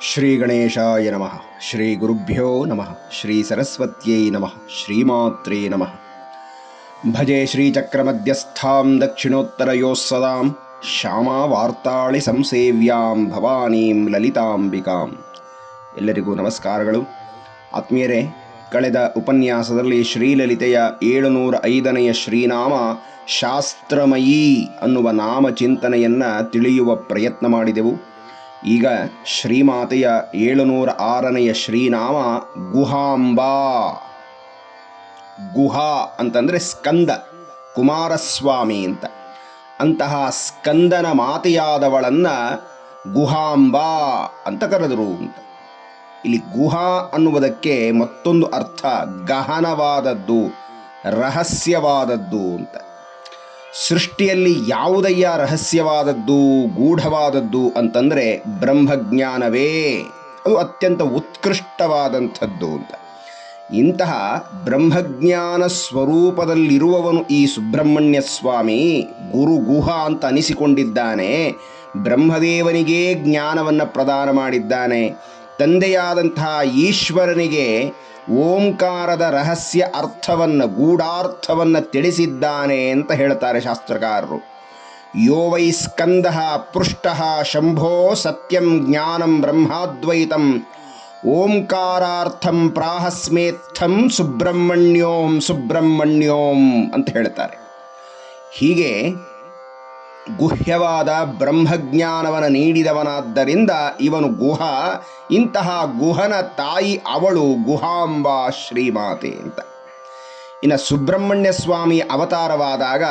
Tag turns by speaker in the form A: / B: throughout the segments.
A: ಶ್ರೀ ಗಣೇಶಾಯ ನಮಃ ಶ್ರೀ ಗುರುಭ್ಯೋ ನಮಃ ಶ್ರೀ ಸರಸ್ವತ್ಯೈ ನಮಃ ಶ್ರೀಮಾತ್ರೇ ನಮಃ ಭಜೆ ಶ್ರೀಚಕ್ರಮಧ್ಯಸ್ಥಾಂ ದಕ್ಷಿಣೋತ್ತರಯೋಸ್ಸದಾಂ ಶ್ಯಾಮಾ ವಾರ್ತಾಳಿ ಸಂಸೇವ್ಯಾಂ ಭವಾನೀಂ ಲಲಿತಾಂಬಿಕಾಂ ಎಲ್ಲರಿಗೂ ನಮಸ್ಕಾರಗಳು. ಆತ್ಮೀಯರೇ, ಕಳೆದ ಉಪನ್ಯಾಸದಲ್ಲಿ ಶ್ರೀಲಲಿತೆಯ ಏಳುನೂರ ಐದನೆಯ ಶ್ರೀನಾಮ ಶಾಸ್ತ್ರಮಯೀ ಅನ್ನುವ ನಾಮ ಚಿಂತನೆಯನ್ನು ತಿಳಿಯುವ ಪ್ರಯತ್ನ ಮಾಡಿದೆವು. ಈಗ ಶ್ರೀಮಾತೆಯ ಏಳುನೂರ ಆರನೆಯ ಶ್ರೀನಾಮ ಗುಹಾಂಬಾ. ಗುಹಾ ಅಂತಂದರೆ ಸ್ಕಂದ, ಕುಮಾರಸ್ವಾಮಿ ಅಂತ. ಅಂತಹ ಸ್ಕಂದನ ಮಾತೆಯಾದವಳನ್ನು ಗುಹಾಂಬಾ ಅಂತ ಕರೆದರು ಅಂತ. ಇಲ್ಲಿ ಗುಹಾ ಅನ್ನುವುದಕ್ಕೆ ಮತ್ತೊಂದು ಅರ್ಥ, ಗಹನವಾದದ್ದು, ರಹಸ್ಯವಾದದ್ದು ಅಂತ. ಸೃಷ್ಟಿಯಲ್ಲಿ ಯಾವುದಯ್ಯ ರಹಸ್ಯವಾದದ್ದು, ಗೂಢವಾದದ್ದು ಅಂತಂದರೆ ಬ್ರಹ್ಮಜ್ಞಾನವೇ. ಅದು ಅತ್ಯಂತ ಉತ್ಕೃಷ್ಟವಾದಂಥದ್ದು ಅಂತ. ಇಂತಹ ಬ್ರಹ್ಮಜ್ಞಾನ ಸ್ವರೂಪದಲ್ಲಿರುವವನು ಈ ಸುಬ್ರಹ್ಮಣ್ಯ ಸ್ವಾಮಿ, ಗುರು ಗುಹ ಅಂತ ಅನಿಸಿಕೊಂಡಿದ್ದಾನೆ, ಬ್ರಹ್ಮದೇವನಿಗೇ ಜ್ಞಾನವನ್ನು ಪ್ರದಾನ ಮಾಡಿದ್ದಾನೆ. ತಂದೆಯಾದಂತಹ ಈಶ್ವರನಿಗೆ ಓಂಕಾರದ ರಹಸ್ಯ ಅರ್ಥವನ್ನು, ಗೂಢಾರ್ಥವನ್ನು ತಿಳಿಸಿದ್ದಾನೆ ಅಂತ ಹೇಳ್ತಾರೆ ಶಾಸ್ತ್ರಕಾರರು. ಯೋ ವೈ ಸ್ಕಂದ ಪೃಷ್ಟ ಶಂಭೋ ಸತ್ಯಂ ಜ್ಞಾನಂ ಬ್ರಹ್ಮಾದ್ವೈತಂ ಓಂಕಾರಾರ್ಥಂ ಪ್ರಾಹಸ್ಮೇತ್ಥಂ ಸುಬ್ರಹ್ಮಣ್ಯೋಂ ಸುಬ್ರಹ್ಮಣ್ಯೋಂ ಅಂತ ಹೇಳ್ತಾರೆ. ಹೀಗೆ ಗುಹ್ಯವಾದ ಬ್ರಹ್ಮಜ್ಞಾನವನ್ನು ನೀಡಿದವನಾದ್ದರಿಂದ ಇವನು ಗುಹ, ಇಂತಹ ಗುಹನ ತಾಯಿ ಅವಳು ಗುಹಾಂಬಾ ಶ್ರೀಮಾತೆ ಅಂತ. ಇನ್ನು ಸುಬ್ರಹ್ಮಣ್ಯ ಸ್ವಾಮಿ ಅವತಾರವಾದಾಗ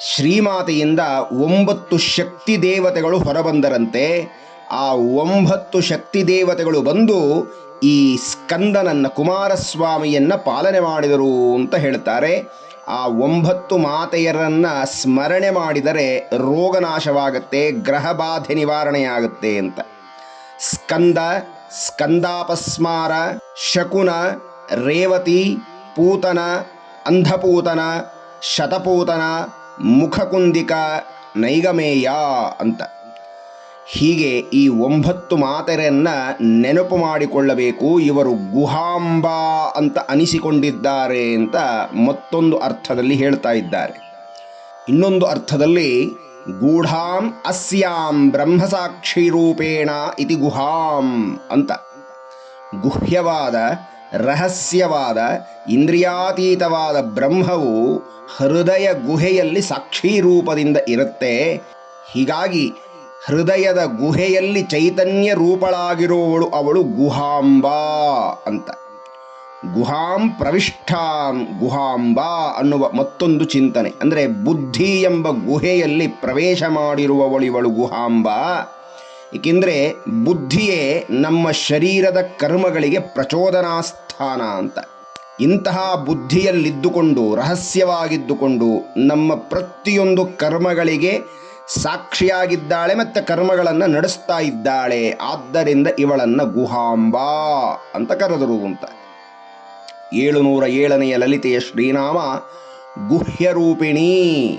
A: ಶ್ರೀಮಾತೆಯಿಂದ ಒಂಬತ್ತು ಶಕ್ತಿ ದೇವತೆಗಳು ಹೊರಬಂದರಂತೆ. ಆ ಒಂಬತ್ತು ಶಕ್ತಿ ದೇವತೆಗಳು ಬಂದು ಈ ಸ್ಕಂದನನ್ನ ಕುಮಾರಸ್ವಾಮಿಯನ್ನ ಪಾಲನೆ ಮಾಡಿದರು ಅಂತ ಹೇಳ್ತಾರೆ. ಆ ಒಂಬತ್ತು ಮಾತೆಯರನ್ನ ಸ್ಮರಣೆ ಮಾಡಿದರೆ ರೋಗನಾಶವಾಗುತ್ತೆ ಗ್ರಹ ಬಾಧೆ ನಿವಾರಣೆಯಾಗುತ್ತೆ ಅಂತ. ಸ್ಕಂದ, ಸ್ಕಂದಾಪಸ್ಮಾರ, ಶಕುನ, ರೇವತಿ, ಪೂತನ, ಅಂಧಪೂತನ, ಶತಪೂತನ, ಮುಖಕುಂದಿಕ, ನೈಗಮೇಯ ಅಂತ. ಹೀಗೆ ಈ ಒಂಬತ್ತು ಮಾತೆರನ್ನು ನೆನಪು ಮಾಡಿಕೊಳ್ಳಬೇಕು. ಇವರು ಗುಹಾಂಬಾ ಅಂತ ಅನಿಸಿಕೊಂಡಿದ್ದಾರೆ ಅಂತ ಮತ್ತೊಂದು ಅರ್ಥದಲ್ಲಿ ಹೇಳ್ತಾ ಇದ್ದಾರೆ. ಇನ್ನೊಂದು ಅರ್ಥದಲ್ಲಿ, ಗೂಢಾಂ ಅಸ್ಯಾಂ ಬ್ರಹ್ಮಸಾಕ್ಷಿ ರೂಪೇಣ ಇತಿ ಗುಹಾಂ ಅಂತ. ಗುಹ್ಯವಾದ, ರಹಸ್ಯವಾದ, ಇಂದ್ರಿಯಾತೀತವಾದ ಬ್ರಹ್ಮವು ಹೃದಯ ಗುಹೆಯಲ್ಲಿ ಸಾಕ್ಷಿ ರೂಪದಿಂದ ಇರುತ್ತೆ. ಹೀಗಾಗಿ ಹೃದಯದ ಗುಹೆಯಲ್ಲಿ ಚೈತನ್ಯ ರೂಪಳಾಗಿರುವವಳು ಅವಳು ಗುಹಾಂಬಾ ಅಂತ. ಗುಹಾಂ ಪ್ರವಿಷ್ಠಾಂ, ಗುಹಾಂಬಾ ಅನ್ನುವ ಮತ್ತೊಂದು ಚಿಂತನೆ. ಅಂದರೆ ಬುದ್ಧಿ ಎಂಬ ಗುಹೆಯಲ್ಲಿ ಪ್ರವೇಶ ಮಾಡಿರುವವಳು ಇವಳು ಗುಹಾಂಬಾ. ಏಕೆಂದರೆ ಬುದ್ಧಿಯೇ ನಮ್ಮ ಶರೀರದ ಕರ್ಮಗಳಿಗೆ ಪ್ರಚೋದನಾ ಸ್ಥಾನ ಅಂತ. ಇಂತಹ ಬುದ್ಧಿಯಲ್ಲಿದ್ದುಕೊಂಡು, ರಹಸ್ಯವಾಗಿದ್ದುಕೊಂಡು ನಮ್ಮ ಪ್ರತಿಯೊಂದು ಕರ್ಮಗಳಿಗೆ ಸಾಕ್ಷಿಯಾಗಿದ್ದಾಳೆ ಮತ್ತು ಕರ್ಮಗಳನ್ನು ನಡೆಸ್ತಾ ಇದ್ದಾಳೆ. ಆದ್ದರಿಂದ ಇವಳನ್ನು ಗುಹಾಂಬಾ ಅಂತ ಕರೆದರು ಅಂತ. ಏಳುನೂರ ಏಳನೆಯ ಲಲಿತೆಯ ಶ್ರೀನಾಮ ಗುಹ್ಯರೂಪಿಣಿ.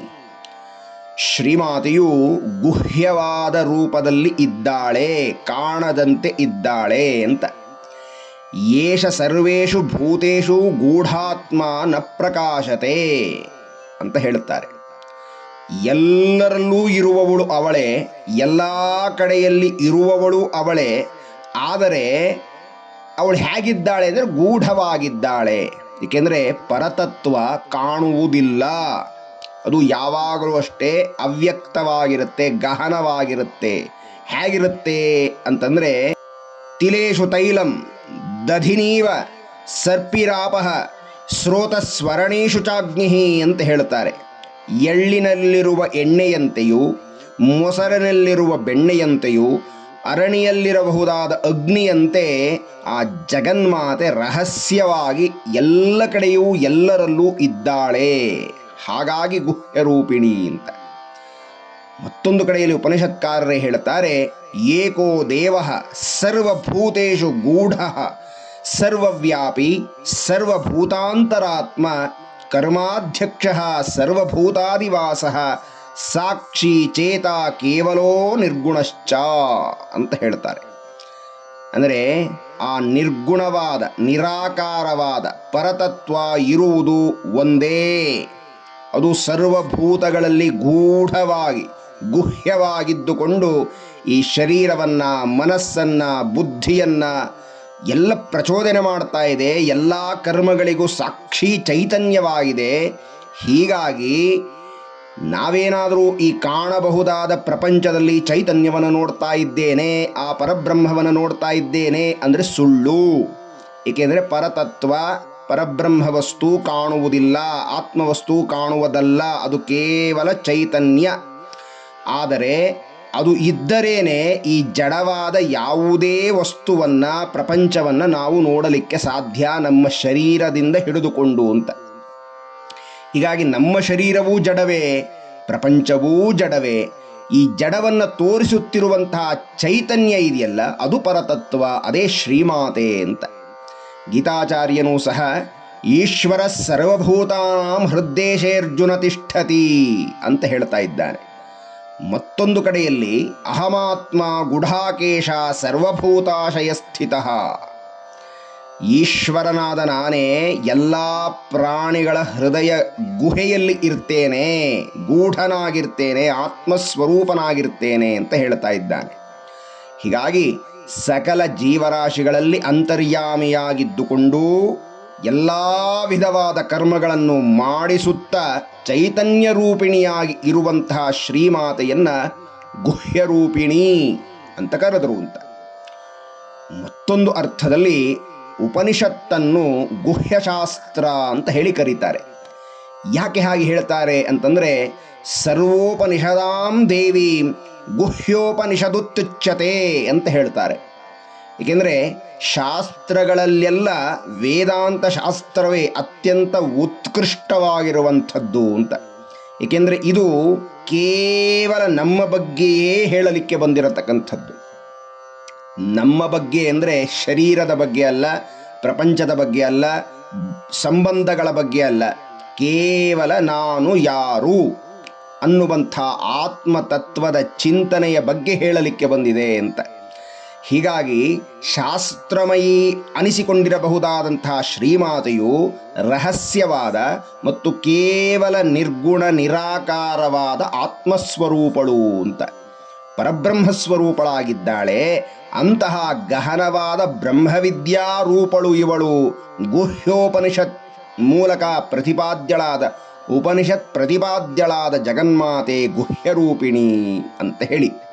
A: ಶ್ರೀಮಾತೆಯು ಗುಹ್ಯವಾದ ರೂಪದಲ್ಲಿ ಇದ್ದಾಳೆ, ಕಾಣದಂತೆ ಇದ್ದಾಳೆ ಅಂತ. ಏಷ ಸರ್ವೇಷು ಭೂತೇಷು ಗೂಢಾತ್ಮ ನ ಪ್ರಕಾಶತೆ ಅಂತ ಹೇಳುತ್ತಾರೆ. ಎಲ್ಲರಲ್ಲೂ ಇರುವವಳು ಅವಳೇ, ಎಲ್ಲ ಕಡೆಯಲ್ಲಿ ಇರುವವಳು ಅವಳೇ, ಆದರೆ ಅವಳು ಹೇಗಿದ್ದಾಳೆ ಅಂದರೆ ಗೂಢವಾಗಿದ್ದಾಳೆ. ಏಕೆಂದರೆ ಪರತತ್ವ ಕಾಣುವುದಿಲ್ಲ. ಅದು ಯಾವಾಗಲೂ ಅಷ್ಟೇ ಅವ್ಯಕ್ತವಾಗಿರುತ್ತೆ, ಗಹನವಾಗಿರುತ್ತೆ. ಹೇಗಿರುತ್ತೆ ಅಂತಂದರೆ, ತಿಲೇಶು ತೈಲಂ ದಧಿನೀವ ಸರ್ಪಿರಾಪಃ ಸ್ರೋತಸ್ವರಣೀಷು ಚಾಗ್ನಿ ಅಂತ ಹೇಳ್ತಾರೆ. ಎಳ್ಳಿನಲ್ಲಿರುವ ಎಣ್ಣೆಯಂತೆಯೂ, ಮೊಸರಿನಲ್ಲಿರುವ ಬೆಣ್ಣೆಯಂತೆಯೂ, ಅರಣಿಯಲ್ಲಿರಬಹುದಾದ ಅಗ್ನಿಯಂತೆ ಆ ಜಗನ್ಮಾತೆ ರಹಸ್ಯವಾಗಿ ಎಲ್ಲ ಕಡೆಯೂ ಎಲ್ಲರಲ್ಲೂ ಇದ್ದಾಳೆ. ಹಾಗಾಗಿ ಗುಹ್ಯರೂಪಿಣಿ ಅಂತ. ಮತ್ತೊಂದು ಕಡೆಯಲ್ಲಿ ಉಪನಿಷತ್ಕಾರರೇ ಹೇಳ್ತಾರೆ, ಏಕೋ ದೇವ ಸರ್ವಭೂತೇಶು ಗೂಢ, ಸರ್ವವ್ಯಾಪಿ, ಸರ್ವಭೂತಾಂತರಾತ್ಮ ಕರ್ಮಾಧ್ಯಕ್ಷ ಸರ್ವಭೂತಾದಿವಾಸ, ಸಾಕ್ಷಿ ಚೇತ ಕೇವಲೋ ನಿರ್ಗುಣಶ್ಚ ಅಂತ ಹೇಳ್ತಾರೆ. ಅಂದರೆ ಆ ನಿರ್ಗುಣವಾದ, ನಿರಾಕಾರವಾದ, ಪರತತ್ವ ಇರುವುದು ಒಂದೇ. ಅದು ಸರ್ವಭೂತಗಳಲ್ಲಿ ಗೂಢವಾಗಿ, ಗುಹ್ಯವಾಗಿದ್ದುಕೊಂಡು ಈ ಶರೀರವನ್ನು, ಮನಸ್ಸನ್ನು, ಬುದ್ಧಿಯನ್ನು ಎಲ್ಲ ಪ್ರಚೋದನೆ ಮಾಡ್ತಾ ಇದೆ, ಎಲ್ಲ ಕರ್ಮಗಳಿಗೂ ಸಾಕ್ಷಿ ಚೈತನ್ಯವಾಗಿದೆ. ಹೀಗಾಗಿ ನಾವೇನಾದರೂ ಈ ಕಾಣಬಹುದಾದ ಪ್ರಪಂಚದಲ್ಲಿ ಚೈತನ್ಯವನ್ನು ನೋಡ್ತಾ ಇದ್ದೇನೆ, ಆ ಪರಬ್ರಹ್ಮವನ್ನು ನೋಡ್ತಾ ಇದ್ದೇನೆ ಅಂದರೆ ಸುಳ್ಳು. ಏಕೆಂದರೆ ಪರತತ್ವ ಪರಬ್ರಹ್ಮ ವಸ್ತು ಕಾಣುವುದಿಲ್ಲ, ಆತ್ಮವಸ್ತು ಕಾಣುವುದಲ್ಲ, ಅದು ಕೇವಲ ಚೈತನ್ಯ. ಆದರೆ ಅದು ಇದ್ದರೇನೆ ಈ ಜಡವಾದ ಯಾವುದೇ ವಸ್ತುವನ್ನು, ಪ್ರಪಂಚವನ್ನು ನಾವು ನೋಡಲಿಕ್ಕೆ ಸಾಧ್ಯ ನಮ್ಮ ಶರೀರದಿಂದ ಹಿಡಿದುಕೊಂಡು ಅಂತ. ಹೀಗಾಗಿ ನಮ್ಮ ಶರೀರವೂ ಜಡವೇ, ಪ್ರಪಂಚವೂ ಜಡವೇ. ಈ ಜಡವನ್ನು ತೋರಿಸುತ್ತಿರುವಂತಹ ಚೈತನ್ಯ ಇದೆಯಲ್ಲ, ಅದು ಪರತತ್ವ, ಅದೇ ಶ್ರೀಮಾತೆ ಅಂತ. ಗೀತಾಚಾರ್ಯನೂ ಸಹ, ಈಶ್ವರ ಸರ್ವಭೂತಾನಾಂ ಹೃದ್ದೇಶೇರ್ಜುನ ತಿಷ್ಠತಿ ಅಂತ ಹೇಳ್ತಾ ಇದ್ದಾನೆ ಮತ್ತೊಂದು ಕಡೆಯಲ್ಲಿ ಅಹಮಾತ್ಮ ಗುಢಾಕೇಶ ಸರ್ವಭೂತಾಶಯ ಸ್ಥಿತ ಈಶ್ವರನಾದ ನಾನೇ ಎಲ್ಲ ಪ್ರಾಣಿಗಳ ಹೃದಯ ಗುಹೆಯಲ್ಲಿ ಇರ್ತೇನೆ, ಗೂಢನಾಗಿರ್ತೇನೆ, ಆತ್ಮಸ್ವರೂಪನಾಗಿರ್ತೇನೆ ಅಂತ ಹೇಳ್ತಾ ಇದ್ದಾನೆ. ಹೀಗಾಗಿ ಸಕಲ ಜೀವರಾಶಿಗಳಲ್ಲಿ ಅಂತರ್ಯಾಮಿಯಾಗಿದ್ದುಕೊಂಡು ಎಲ್ಲ ವಿಧವಾದ ಕರ್ಮಗಳನ್ನು ಮಾಡಿಸುತ್ತಾ ಚೈತನ್ಯ ರೂಪಿಣಿಯಾಗಿ ಇರುವಂತಹ ಶ್ರೀಮಾತೆಯನ್ನ ಗುಹ್ಯರೂಪಿಣಿ ಅಂತ ಕರೆದರು ಅಂತ. ಮತ್ತೊಂದು ಅರ್ಥದಲ್ಲಿ ಉಪನಿಷತ್ತನ್ನು ಗುಹ್ಯಶಾಸ್ತ್ರ ಅಂತ ಹೇಳಿ ಕರೀತಾರೆ. ಯಾಕೆ ಹಾಗೆ ಹೇಳ್ತಾರೆ ಅಂತಂದರೆ, ಸರ್ವೋಪನಿಷದಾಂ ದೇವಿ ಗುಹ್ಯೋಪನಿಷದುತ್ಯುಚ್ಯತೆ ಅಂತ ಹೇಳ್ತಾರೆ. ಏಕೆಂದರೆ ಶಾಸ್ತ್ರಗಳಲ್ಲೆಲ್ಲ ವೇದಾಂತ ಶಾಸ್ತ್ರವೇ ಅತ್ಯಂತ ಉತ್ಕೃಷ್ಟವಾಗಿರುವಂಥದ್ದು ಅಂತ. ಏಕೆಂದರೆ ಇದು ಕೇವಲ ನಮ್ಮ ಬಗ್ಗೆಯೇ ಹೇಳಲಿಕ್ಕೆ ಬಂದಿರತಕ್ಕಂಥದ್ದು. ನಮ್ಮ ಬಗ್ಗೆ ಅಂದರೆ ಶರೀರದ ಬಗ್ಗೆ ಅಲ್ಲ, ಪ್ರಪಂಚದ ಬಗ್ಗೆ ಅಲ್ಲ, ಸಂಬಂಧಗಳ ಬಗ್ಗೆ ಅಲ್ಲ. ಕೇವಲ ನಾನು ಯಾರು ಅನ್ನುವಂಥ ಆತ್ಮತತ್ವದ ಚಿಂತನೆಯ ಬಗ್ಗೆ ಹೇಳಲಿಕ್ಕೆ ಬಂದಿದೆ ಅಂತ. ಹೀಗಾಗಿ ಶಾಸ್ತ್ರಮಯಿ ಅನಿಸಿಕೊಂಡಿರಬಹುದಾದಂತಹ ಶ್ರೀಮಾತೆಯು ರಹಸ್ಯವಾದ ಮತ್ತು ಕೇವಲ ನಿರ್ಗುಣ ನಿರಾಕಾರವಾದ ಆತ್ಮಸ್ವರೂಪಳು ಅಂತ. ಪರಬ್ರಹ್ಮಸ್ವರೂಪಳಾಗಿದ್ದಾಳೆ, ಅಂತಹ ಗಹನವಾದ ಬ್ರಹ್ಮವಿದ್ಯಾ ರೂಪಳು ಇವಳು. ಗುಹ್ಯೋಪನಿಷತ್ ಮೂಲಕ ಪ್ರತಿಪಾದ್ಯಳಾದ, ಉಪನಿಷತ್ ಪ್ರತಿಪಾದ್ಯಳಾದ ಜಗನ್ಮಾತೆ ಗುಹ್ಯರೂಪಿಣಿ ಅಂತ ಹೇಳಿ.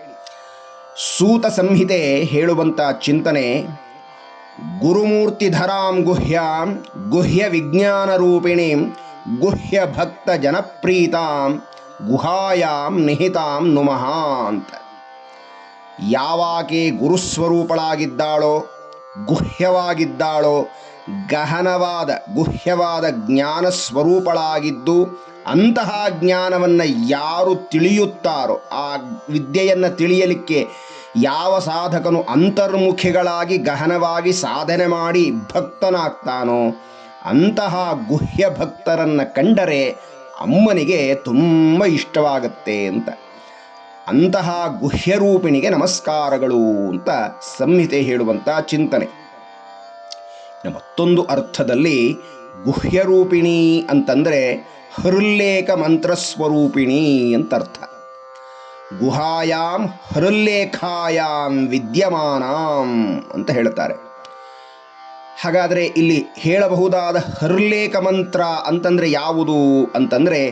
A: ಸೂತ ಸಂಹಿತೆ ಹೇಳುವಂಥ ಚಿಂತನೆ, ಗುರುಮೂರ್ತಿಧರಾಂ ಗುಹ್ಯಾಂ, ಗುಹ್ಯ ವಿಜ್ಞಾನ ರೂಪಿಣಿಂ, ಗುಹ್ಯ ಭಕ್ತ ಜನಪ್ರೀತಾಂ, ಗುಹಾಯಾಂ ನಿಹಿತಾಂ ನುಮಃ ಅಂತ ಯಾವಾಕೆ ಗುರುಸ್ವರೂಪಳಾಗಿದ್ದಾಳೋ, ಗುಹ್ಯವಾಗಿದ್ದಾಳೋ, ಗಹನವಾದ, ಗುಹ್ಯವಾದ ಜ್ಞಾನ ಸ್ವರೂಪಳಾಗಿದ್ದು ಅಂತಹ ಜ್ಞಾನವನ್ನು ಯಾರು ತಿಳಿಯುತ್ತಾರೋ ಆ ವಿದ್ಯೆಯನ್ನು ತಿಳಿಯಲಿಕ್ಕೆ ಯಾವ ಸಾಧಕನು ಅಂತರ್ಮುಖಿಗಳಾಗಿ ಗಹನವಾಗಿ ಸಾಧನೆ ಮಾಡಿ ಭಕ್ತನಾಗ್ತಾನೋ ಅಂತಹ ಗುಹ್ಯ ಭಕ್ತರನ್ನು ಕಂಡರೆ ಅಮ್ಮನಿಗೆ ತುಂಬ ಇಷ್ಟವಾಗುತ್ತೆ ಅಂತ. ಅಂತಹ ಗುಹ್ಯರೂಪಿಣಿಗೆ ನಮಸ್ಕಾರಗಳು ಅಂತ ಸಂಹಿತೆ ಹೇಳುವಂಥ ಚಿಂತನೆ. ಮತ್ತೊಂದು ಅರ್ಥದಲ್ಲಿ ಗುಹ್ಯರೂಪಿಣಿ ಅಂತಂದರೆ ಹೃಲ್ಲೇಖ ಮಂತ್ರಸ್ವರೂಪಿಣಿ ಅಂತ ಅರ್ಥ ಗುಹಾಯಾಂ ಹೃಲ್ಲೇಖಾಯಾಮ್ ವಿದ್ಯಮಾನಾಂ ಅಂತ ಹೇಳ್ತಾರೆ. ಹಾಗಾದರೆ ಇಲ್ಲಿ ಹೇಳಬಹುದಾದ ಹೃಲ್ಲೇಖ ಮಂತ್ರ ಅಂತಂದರೆ ಯಾವುದು ಅಂತಂದರೆ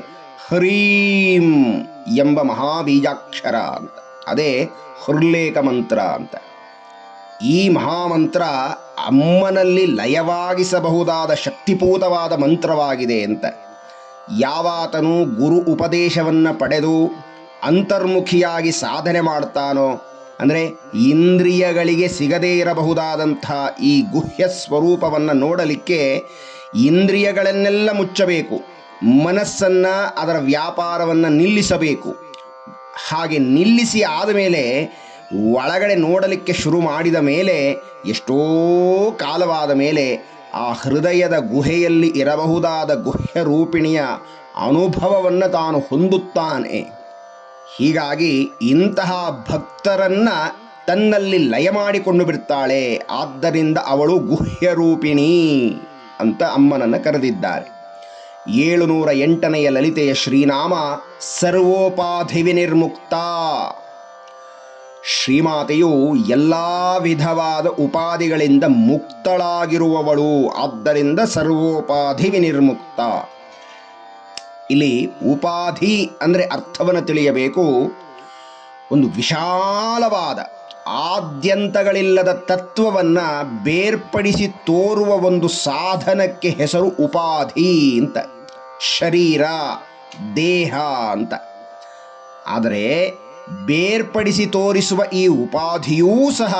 A: ಹರೀಂ ಎಂಬ ಮಹಾಬೀಜಾಕ್ಷರ ಅಂತ. ಅದೇ ಹೃಲ್ಲೇಖ ಮಂತ್ರ ಅಂತ. ಈ ಮಹಾಮಂತ್ರ ಅಮ್ಮನಲ್ಲಿ ಲಯವಾಗಿಸಬಹುದಾದ ಶಕ್ತಿಪೂತವಾದ ಮಂತ್ರವಾಗಿದೆ ಅಂತ. ಯಾವಾತನು ಗುರು ಉಪದೇಶವನ್ನು ಪಡೆದು ಅಂತರ್ಮುಖಿಯಾಗಿ ಸಾಧನೆ ಮಾಡ್ತಾನೋ, ಅಂದರೆ ಇಂದ್ರಿಯಗಳಿಗೆ ಸಿಗದೇ ಇರಬಹುದಾದಂಥ ಈ ಗುಹ್ಯ ಸ್ವರೂಪವನ್ನು ನೋಡಲಿಕ್ಕೆ ಇಂದ್ರಿಯಗಳನ್ನೆಲ್ಲ ಮುಚ್ಚಬೇಕು, ಮನಸ್ಸನ್ನು ಅದರ ವ್ಯಾಪಾರವನ್ನು ನಿಲ್ಲಿಸಬೇಕು. ಹಾಗೆ ನಿಲ್ಲಿಸಿ ಆದಮೇಲೆ ಒಳಗಡೆ ನೋಡಲಿಕ್ಕೆ ಶುರು ಮಾಡಿದ ಮೇಲೆ, ಎಷ್ಟೋ ಕಾಲವಾದ ಮೇಲೆ ಆ ಹೃದಯದ ಗುಹೆಯಲ್ಲಿ ಇರಬಹುದಾದ ಗುಹ್ಯ ರೂಪಿಣಿಯ ಅನುಭವವನ್ನು ತಾನು ಹೊಂದುತ್ತಾನೆ. ಹೀಗಾಗಿ ಇಂತಹ ಭಕ್ತರನ್ನ ತನ್ನಲ್ಲಿ ಲಯ ಮಾಡಿಕೊಂಡು ಬಿಡ್ತಾಳೆ. ಆದ್ದರಿಂದ ಅವಳು ಗುಹ್ಯರೂಪಿಣಿ ಅಂತ ಅಮ್ಮನನ್ನು ಕರೆದಿದ್ದಾರೆ. ಏಳುನೂರ ಎಂಟನೆಯ ಲಲಿತೆಯ ಶ್ರೀನಾಮ ಸರ್ವೋಪಾಧಿವಿ ವಿನಿರ್ಮುಕ್ತ ಶ್ರೀಮಾತೆಯು ಎಲ್ಲ ವಿಧವಾದ ಉಪಾಧಿಗಳಿಂದ ಮುಕ್ತಳಾಗಿರುವವಳು. ಆದ್ದರಿಂದ ಸರ್ವೋಪಾಧಿ ವಿನಿರ್ಮುಕ್ತ. ಇಲ್ಲಿ ಉಪಾಧಿ ಅಂದರೆ ಅರ್ಥವನ್ನು ತಿಳಿಯಬೇಕು. ಒಂದು ವಿಶಾಲವಾದ, ಆದ್ಯಂತಗಳಿಲ್ಲದ ತತ್ವವನ್ನು ಬೇರ್ಪಡಿಸಿ ತೋರುವ ಒಂದು ಸಾಧನಕ್ಕೆ ಹೆಸರು ಉಪಾಧಿ ಅಂತ. ಶರೀರ, ದೇಹ ಅಂತ. ಆದರೆ ಬೇರ್ಪಡಿಸಿ ತೋರಿಸುವ ಈ ಉಪಾಧಿಯೂ ಸಹ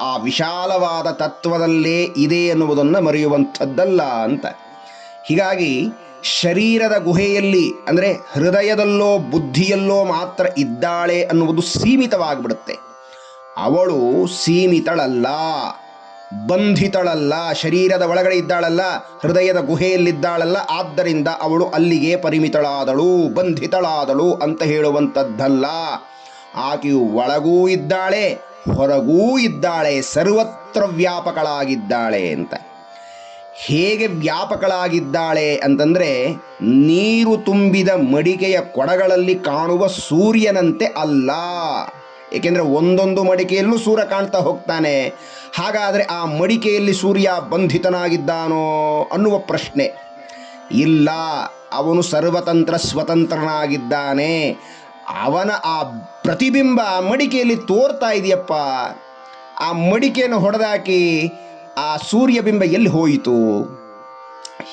A: ಆ ವಿಶಾಲವಾದ ತತ್ವದಲ್ಲೇ ಇದೆ ಎನ್ನುವುದನ್ನು ಮರೆಯುವಂಥದ್ದಲ್ಲ ಅಂತ. ಹೀಗಾಗಿ ಶರೀರದ ಗುಹೆಯಲ್ಲಿ, ಅಂದರೆ ಹೃದಯದಲ್ಲೋ ಬುದ್ಧಿಯಲ್ಲೋ ಮಾತ್ರ ಇದ್ದಾಳೆ ಅನ್ನುವುದು ಸೀಮಿತವಾಗಿಬಿಡುತ್ತೆ. ಅವಳು ಸೀಮಿತಳಲ್ಲ, ಬಂಧಿತಳಲ್ಲ, ಶರೀರದ ಒಳಗಡೆ ಇದ್ದಾಳಲ್ಲ, ಹೃದಯದ ಗುಹೆಯಲ್ಲಿದ್ದಾಳಲ್ಲ, ಆದ್ದರಿಂದ ಅವಳು ಅಲ್ಲಿಗೆ ಪರಿಮಿತಳಾದಳು, ಬಂಧಿತಳಾದಳು ಅಂತ ಹೇಳುವಂಥದ್ದಲ್ಲ. ಆಕೆಯು ಒಳಗೂ ಇದ್ದಾಳೆ, ಹೊರಗೂ ಇದ್ದಾಳೆ, ಸರ್ವತ್ರ ವ್ಯಾಪಕಳಾಗಿದ್ದಾಳೆ ಅಂತ. ಹೇಗೆ ವ್ಯಾಪಕಳಾಗಿದ್ದಾಳೆ ಅಂತಂದರೆ, ನೀರು ತುಂಬಿದ ಮಡಿಕೆಯ ಕೊಡಗಳಲ್ಲಿ ಕಾಣುವ ಸೂರ್ಯನಂತೆ ಅಲ್ಲ. ಏಕೆಂದರೆ ಒಂದೊಂದು ಮಡಿಕೆಯಲ್ಲೂ ಸೂರ್ಯ ಕಾಣ್ತಾ ಹೋಗ್ತಾನೆ. ಹಾಗಾದರೆ ಆ ಮಡಿಕೆಯಲ್ಲಿ ಸೂರ್ಯ ಬಂಧಿತನಾಗಿದ್ದಾನೋ ಅನ್ನುವ ಪ್ರಶ್ನೆ. ಇಲ್ಲ, ಅವನು ಸರ್ವತಂತ್ರ ಸ್ವತಂತ್ರನಾಗಿದ್ದಾನೆ. ಅವನ ಆ ಪ್ರತಿಬಿಂಬ ಮಡಿಕೆಯಲ್ಲಿ ತೋರ್ತಾ ಇದೆಯಪ್ಪ. ಆ ಮಡಿಕೆಯನ್ನು ಹೊಡೆದಾಕಿ ಆ ಸೂರ್ಯಬಿಂಬ ಎಲ್ಲಿ ಹೋಯಿತು?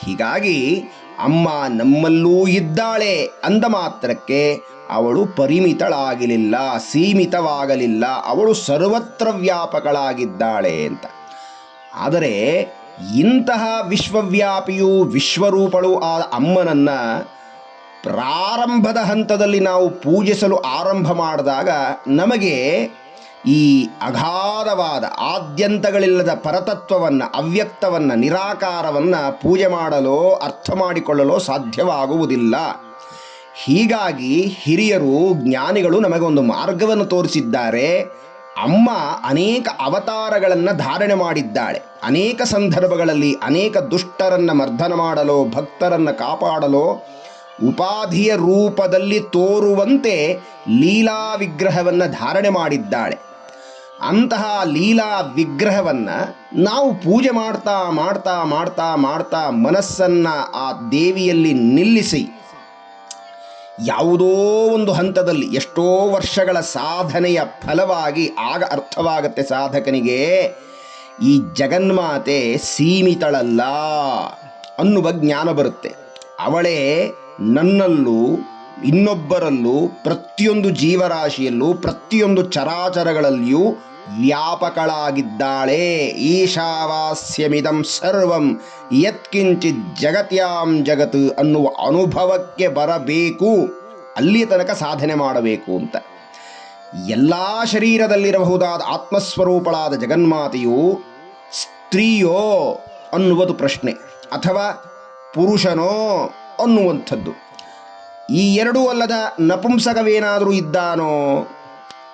A: ಹೀಗಾಗಿ ಅಮ್ಮ ನಮ್ಮಲ್ಲೂ ಇದ್ದಾಳೆ ಅಂದ ಮಾತ್ರಕ್ಕೆ ಅವಳು ಪರಿಮಿತಳಾಗಲಿಲ್ಲ, ಸೀಮಿತವಾಗಲಿಲ್ಲ, ಅವಳು ಸರ್ವತ್ರ ವ್ಯಾಪಕಳಾಗಿದ್ದಾಳೆ ಅಂತ. ಆದರೆ ಇಂತಹ ವಿಶ್ವವ್ಯಾಪಿಯು ವಿಶ್ವರೂಪಳು ಆದ ಅಮ್ಮನನ್ನ ಪ್ರಾರಂಭದ ಹಂತದಲ್ಲಿ ನಾವು ಪೂಜಿಸಲು ಆರಂಭ ಮಾಡಿದಾಗ ನಮಗೆ ಈ ಅಗಾಧವಾದ ಆದ್ಯಂತಗಳಿಲ್ಲದ ಪರತತ್ವವನ್ನು, ಅವ್ಯಕ್ತವನ್ನು, ನಿರಾಕಾರವನ್ನು ಪೂಜೆ ಮಾಡಲು, ಅರ್ಥ ಮಾಡಿಕೊಳ್ಳಲು ಸಾಧ್ಯವಾಗುವುದಿಲ್ಲ. ಹೀಗಾಗಿ ಹಿರಿಯರು, ಜ್ಞಾನಿಗಳು ನಮಗೆ ಒಂದು ಮಾರ್ಗವನ್ನು ತೋರಿಸಿದ್ದಾರೆ. ಅಮ್ಮ ಅನೇಕ ಅವತಾರಗಳನ್ನು ಧಾರಣೆ ಮಾಡಿದ್ದಾಳೆ. ಅನೇಕ ಸಂದರ್ಭಗಳಲ್ಲಿ ಅನೇಕ ದುಷ್ಟರನ್ನು ಮರ್ದನ ಮಾಡಲು, ಭಕ್ತರನ್ನು ಕಾಪಾಡಲು ಉಪಾಧಿಯ ರೂಪದಲ್ಲಿ ತೋರುವಂತೆ ಲೀಲಾ ವಿಗ್ರಹವನ್ನು ಧಾರಣೆ ಮಾಡಿದ್ದಾಳೆ. ಅಂತಹ ಲೀಲಾ ವಿಗ್ರಹವನ್ನು ನಾವು ಪೂಜೆ ಮಾಡ್ತಾ ಮಾಡ್ತಾ ಮಾಡ್ತಾ ಮಾಡ್ತಾ ಮನಸ್ಸನ್ನು ಆ ದೇವಿಯಲ್ಲಿ ನಿಲ್ಲಿಸಿ, ಯಾವುದೋ ಒಂದು ಹಂತದಲ್ಲಿ ಎಷ್ಟೋ ವರ್ಷಗಳ ಸಾಧನೆಯ ಫಲವಾಗಿ ಆಗ ಅರ್ಥವಾಗುತ್ತೆ ಸಾಧಕನಿಗೆ, ಈ ಜಗನ್ಮಾತೆ ಸೀಮಿತಳಲ್ಲ ಅನ್ನುವ ಜ್ಞಾನ ಬರುತ್ತೆ. ಅವಳೇ ನನ್ನಲ್ಲೂ, ಇನ್ನೊಬ್ಬರಲ್ಲೂ, ಪ್ರತಿಯೊಂದು ಜೀವರಾಶಿಯಲ್ಲೂ, ಪ್ರತಿಯೊಂದು ಚರಾಚರಗಳಲ್ಲಿಯೂ ವ್ಯಾಪಕಳಾಗಿದ್ದಾಳೆ. ಈಶಾವಾಸ್ಯಮಿದಂ ಸರ್ವಂ, ಯತ್ಕಿಂಚಿತ್ ಜಗತ್ಯಾಂ ಜಗತ್ ಅನ್ನುವ ಅನುಭವಕ್ಕೆ ಬರಬೇಕು. ಅಲ್ಲಿಯ ತನಕ ಸಾಧನೆ ಮಾಡಬೇಕು ಅಂತ. ಎಲ್ಲ ಶರೀರದಲ್ಲಿರಬಹುದಾದ ಆತ್ಮಸ್ವರೂಪಳಾದ ಜಗನ್ಮಾತೆಯು ಸ್ತ್ರೀಯೋ ಅನ್ನುವುದು ಪ್ರಶ್ನೆ. ಅಥವಾ ಪುರುಷನೋ ಅನ್ನುವಂಥದ್ದು. ಈ ಎರಡೂ ಅಲ್ಲದ ನಪುಂಸಕವೇನಾದರೂ ಇದ್ದಾನೋ?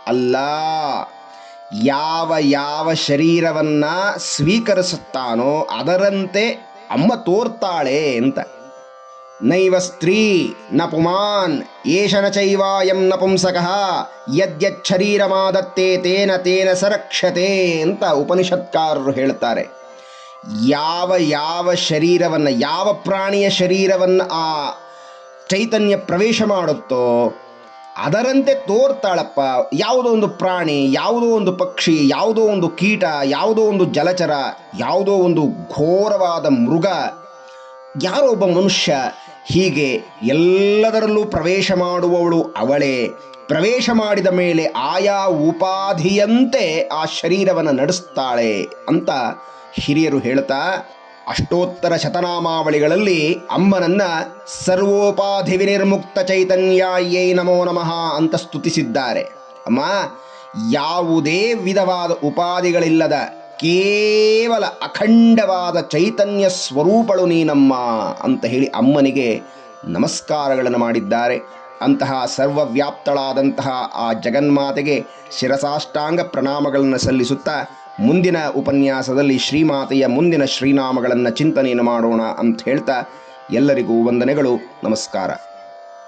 A: ಅಲ್ಲ. ಯಾವ ಯಾವ ಶರೀರವನ್ನ ಸ್ವೀಕರಿಸುತ್ತಾನೋ ಅದರಂತೆ ಅಮ್ಮ ತೋರ್ತಾಳೆ ಅಂತ. ನೈವ ಸ್ತ್ರೀ ನ ಪುಮಾನ್ ಏಷನ ಚೈವಾಯಂ ನಪುಂಸಕಃ ತೇನ ತೇನ ಸರಕ್ಷತೆ ಅಂತ ಉಪನಿಷತ್ಕಾರರು ಹೇಳ್ತಾರೆ. ಯಾವ ಯಾವ ಶರೀರವನ್ನು, ಯಾವ ಪ್ರಾಣಿಯ ಶರೀರವನ್ನು ಆ ಚೈತನ್ಯ ಪ್ರವೇಶ ಮಾಡುತ್ತೋ, ಅದರಂತೆ ತೋರ್ತಾಳಪ್ಪ. ಯಾವುದೋ ಒಂದು ಪ್ರಾಣಿ, ಯಾವುದೋ ಒಂದು ಪಕ್ಷಿ, ಯಾವುದೋ ಒಂದು ಕೀಟ, ಯಾವುದೋ ಒಂದು ಜಲಚರ, ಯಾವುದೋ ಒಂದು ಘೋರವಾದ ಮೃಗ, ಯಾರೋ ಒಬ್ಬ ಮನುಷ್ಯ ಹೀಗೆ ಎಲ್ಲದರಲ್ಲೂ ಪ್ರವೇಶ ಮಾಡುವವಳು ಅವಳೇ. ಪ್ರವೇಶ ಮಾಡಿದ ಮೇಲೆ ಆಯಾ ಉಪಾಧಿಯಂತೆ ಆ ಶರೀರವನ್ನು ನಡೆಸ್ತಾಳೆ ಅಂತ ಹಿರಿಯರು ಹೇಳ್ತಾ, ಅಷ್ಟೋತ್ತರ ಶತನಾಮಾವಳಿಗಳಲ್ಲಿ ಅಮ್ಮನನ್ನ ಸರ್ವೋಪಾಧಿ ವಿನಿರ್ಮುಕ್ತ ಚೈತನ್ಯಾಯೈ ನಮೋ ನಮಃ ಅಂತ ಸ್ತುತಿಸಿದ್ದಾರೆ. ಅಮ್ಮ, ಯಾವುದೇ ವಿಧವಾದ ಉಪಾಧಿಗಳಿಲ್ಲದ ಕೇವಲ ಅಖಂಡವಾದ ಚೈತನ್ಯ ಸ್ವರೂಪಳು ನೀನಮ್ಮ ಅಂತ ಹೇಳಿ ಅಮ್ಮನಿಗೆ ನಮಸ್ಕಾರಗಳನ್ನು ಮಾಡಿದ್ದಾರೆ. ಅಂತಹ ಸರ್ವವ್ಯಾಪ್ತಳಾದಂತಹ ಆ ಜಗನ್ಮಾತೆಗೆ ಶಿರಸಾಷ್ಟಾಂಗ ಪ್ರಣಾಮಗಳನ್ನು ಸಲ್ಲಿಸುತ್ತಾ ಮುಂದಿನ ಉಪನ್ಯಾಸದಲ್ಲಿ ಶ್ರೀಮಾತೆಯ ಮುಂದಿನ ಶ್ರೀನಾಮಗಳನ್ನು ಚಿಂತನೆಯನ್ನು ಮಾಡೋಣ ಅಂತ ಹೇಳ್ತಾ ಎಲ್ಲರಿಗೂ ವಂದನೆಗಳು. ನಮಸ್ಕಾರ.